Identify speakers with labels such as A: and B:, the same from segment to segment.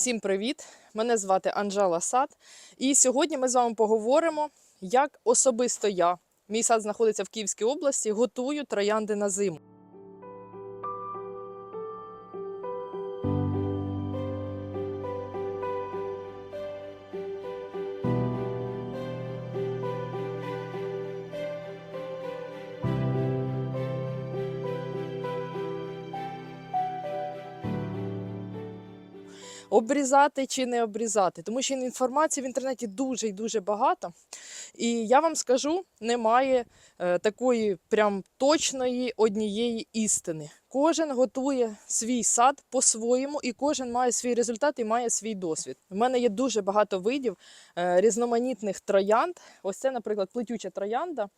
A: Всім привіт! Мене звати Анжела Сад. І сьогодні ми з вами поговоримо, як особисто я, мій сад знаходиться в Київській області, готую троянди на зиму. Обрізати чи не обрізати, тому що інформації в інтернеті дуже і дуже багато. І я вам скажу, немає е, такої прям точної однієї істини. Кожен готує свій сад по-своєму, і кожен має свій результат і має свій досвід. У мене є дуже багато видів е, різноманітних троянд. Ось це, наприклад, плетюча троянда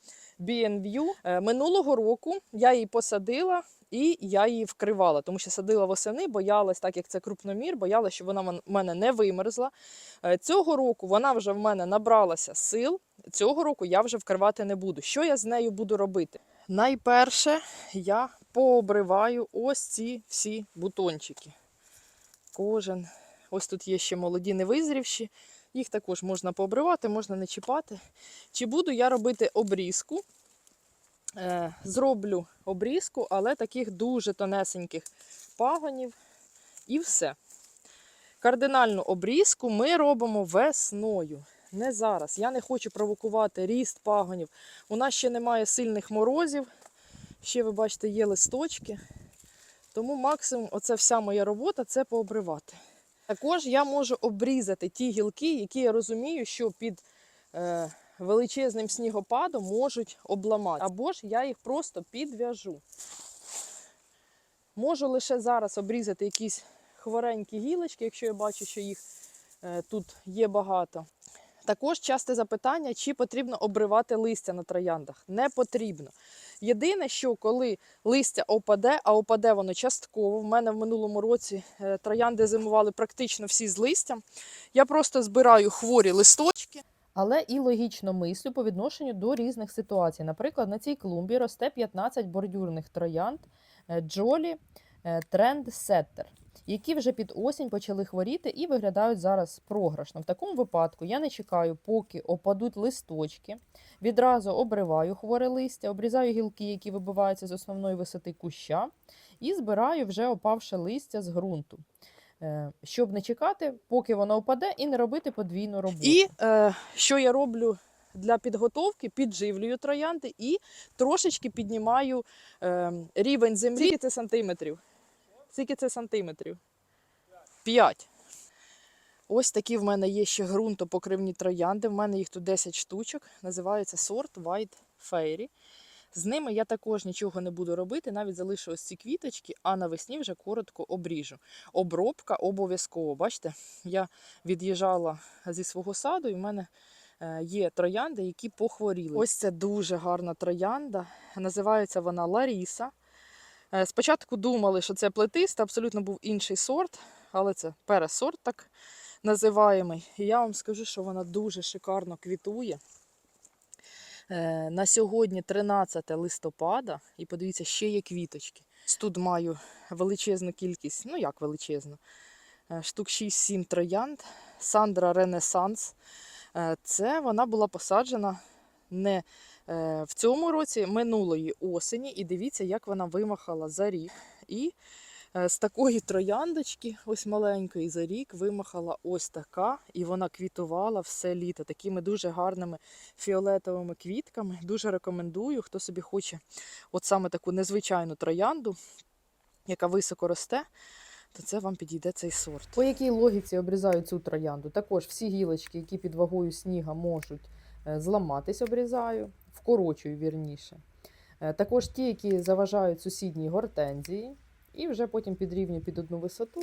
A: BNView. Е, Минулого року я її посадила і я її вкривала, тому що садила восени, боялась, так як це крупномір, боялась, що вона в мене не вимерзла. Е, Цього року вона вже в мене набралася сил. Цього року я вже вкривати не буду. Що я з нею буду робити? Найперше я пообриваю ось ці всі бутончики. Кожен. Ось тут є ще молоді невизрівші. Їх також можна пообривати, можна не чіпати. Чи буду я робити обрізку? Е, Зроблю обрізку, але таких дуже тонесеньких пагонів. І все. Кардинальну обрізку ми робимо весною. Не зараз. Я не хочу провокувати ріст пагонів. У нас ще немає сильних морозів. Ще, ви бачите, є листочки. Тому максимум, оце вся моя робота це пообривати. Також я можу обрізати ті гілки, які я розумію, що під е, величезним снігопадом можуть обламати. Або ж я їх просто підв'яжу. Можу лише зараз обрізати якісь хворенькі гілочки, якщо я бачу, що їх е, тут є багато. Також часте запитання, чи потрібно обривати листя на трояндах. Не потрібно. Єдине, що коли листя опаде, а опаде воно частково. В мене в минулому році е, троянди зимували практично всі з листям. Я просто збираю хворі листочки.
B: Але і логічно мислю по відношенню до різних ситуацій. Наприклад, на цій клумбі росте 15 бордюрних троянд е, Джолі Трендсеттер, які вже під осінь почали хворіти і виглядають зараз програшно. В такому випадку я не чекаю, поки опадуть листочки. Відразу обриваю хворе листя, обрізаю гілки, які вибиваються з основної висоти куща, і збираю вже опавше листя з ґрунту. Е, Щоб не чекати, поки воно опаде, і не робити подвійну роботу.
A: І е, що я роблю для підготовки? Підживлюю троянди і трошечки піднімаю е, рівень землі. Скільки це сантиметрів? Скільки це сантиметрів? 5. Ось такі в мене є ще ґрунтопокривні троянди. В мене їх тут 10 штучок. Називається сорт White Fairy. З ними я також нічого не буду робити, навіть залишу ось ці квіточки, а навесні вже коротко обріжу. Обробка обов'язково. Бачите, я від'їжджала зі свого саду, і в мене е, є троянди, які похворіли. Ось це дуже гарна троянда. Називається вона Ларіса. Е, Спочатку думали, що це плетиста, абсолютно був інший сорт, але це пересорт так називаємий. І я вам скажу, що вона дуже шикарно квітує. Е, На сьогодні 13 листопада, і подивіться, ще є квіточки. Тут маю величезну кількість, ну як величезну, е, штук 6-7 троянд. Сандра Ренесанс. Е, Це вона була посаджена не в цьому році, минулої осені. І дивіться, як вона вимахала за рік. І з такої трояндочки, ось маленької, за рік вимахала ось така, і вона квітувала все літо такими дуже гарними фіолетовими квітками. Дуже рекомендую, хто собі хоче от саме таку незвичайну троянду, яка високо росте, то це вам підійде цей сорт.
B: По якій логіці обрізаю цю троянду? Також всі гілочки, які під вагою сніга можуть е, зламатись, обрізаю, вкорочую вірніше. Е, Також ті, які заважають сусідній гортензії, і вже потім підрівнюю під одну висоту.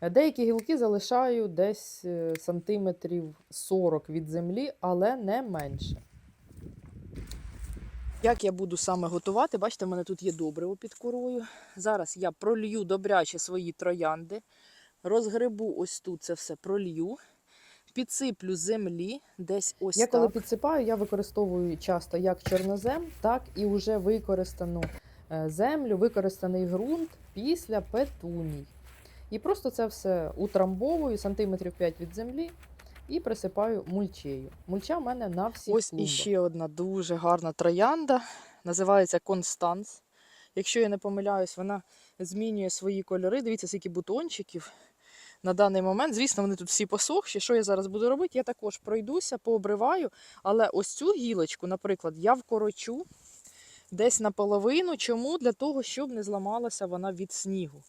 B: Е, Деякі гілки залишаю десь е, сантиметрів 40 від землі, але не менше.
A: Як я буду саме готувати? Бачите, в мене тут є добриво під корою. Зараз я пролью добряче свої троянди. Розгребу ось тут це все пролью. підсиплю землі десь ось
B: Я
A: так.
B: коли підсипаю, я використовую часто як чорнозем, так і вже використану землю, використаний ґрунт після петуній. І просто це все утрамбовую сантиметрів 5 від землі і присипаю мульчею. Мульча в мене на всіх
A: Ось
B: клумбах.
A: іще одна дуже гарна троянда. Називається Констанс. Якщо я не помиляюсь, вона змінює свої кольори. Дивіться, скільки бутончиків на даний момент. Звісно, вони тут всі посохші. Що я зараз буду робити? Я також пройдуся, пообриваю. Але ось цю гілочку, наприклад, я вкорочу десь наполовину. Чому? Для того, щоб не зламалася вона від снігу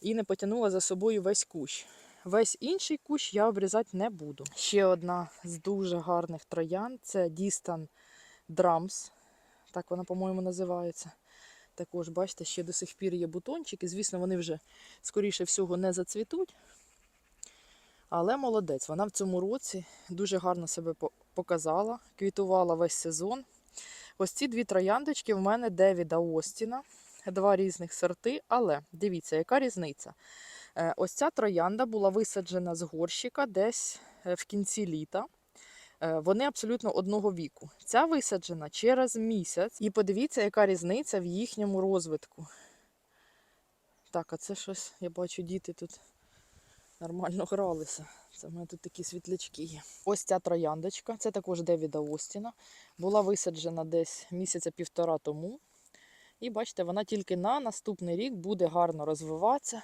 A: і не потягнула за собою весь кущ. Весь інший кущ я обрізати не буду. Ще одна з дуже гарних троян це Distan Drums. Так вона, по-моєму, називається. Також, бачите, ще до сих пір є бутончики. Звісно, вони вже, скоріше всього, не зацвітуть. Але молодець, вона в цьому році дуже гарно себе показала, квітувала весь сезон. Ось ці дві трояндочки в мене Девіда Остіна, два різних сорти, але дивіться, яка різниця. Е, Ось ця троянда була висаджена з горщика десь е, в кінці літа. Е, Вони абсолютно одного віку. Ця висаджена через місяць. І подивіться, яка різниця в їхньому розвитку. Так, а це щось, я бачу, діти тут нормально гралися. Це в мене тут такі світлячки є. Ось ця трояндочка, це також Девіда Остіна. Була висаджена десь місяця півтора тому. І бачите, вона тільки на наступний рік буде гарно розвиватися.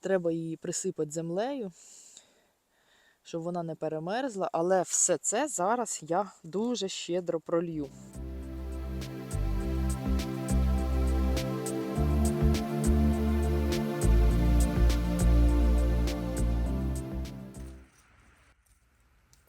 A: Треба її присипати землею, щоб вона не перемерзла. Але все це зараз я дуже щедро пролью.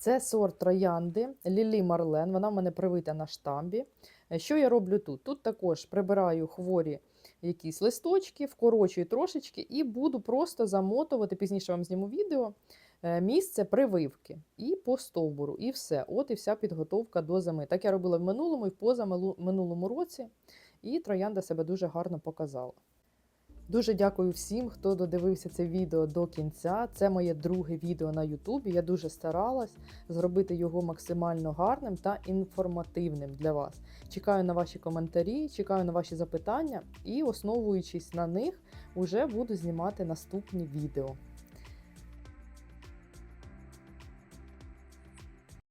B: Це сорт троянди Лілі Марлен. Вона в мене привита на штамбі. Е, Що я роблю тут? Тут також прибираю хворі якісь листочки, вкорочую трошечки і буду просто замотувати, пізніше вам зніму відео, е, місце прививки і по стовбуру, і все. От і вся підготовка до зими. Так я робила в минулому і в позаминулому році, і троянда себе дуже гарно показала. Дуже дякую всім, хто додивився це відео до кінця. Це моє друге відео на Ютубі. Я дуже старалась зробити його максимально гарним та інформативним для вас. Чекаю на ваші коментарі, чекаю на ваші запитання і, основуючись на них, уже буду знімати наступні відео.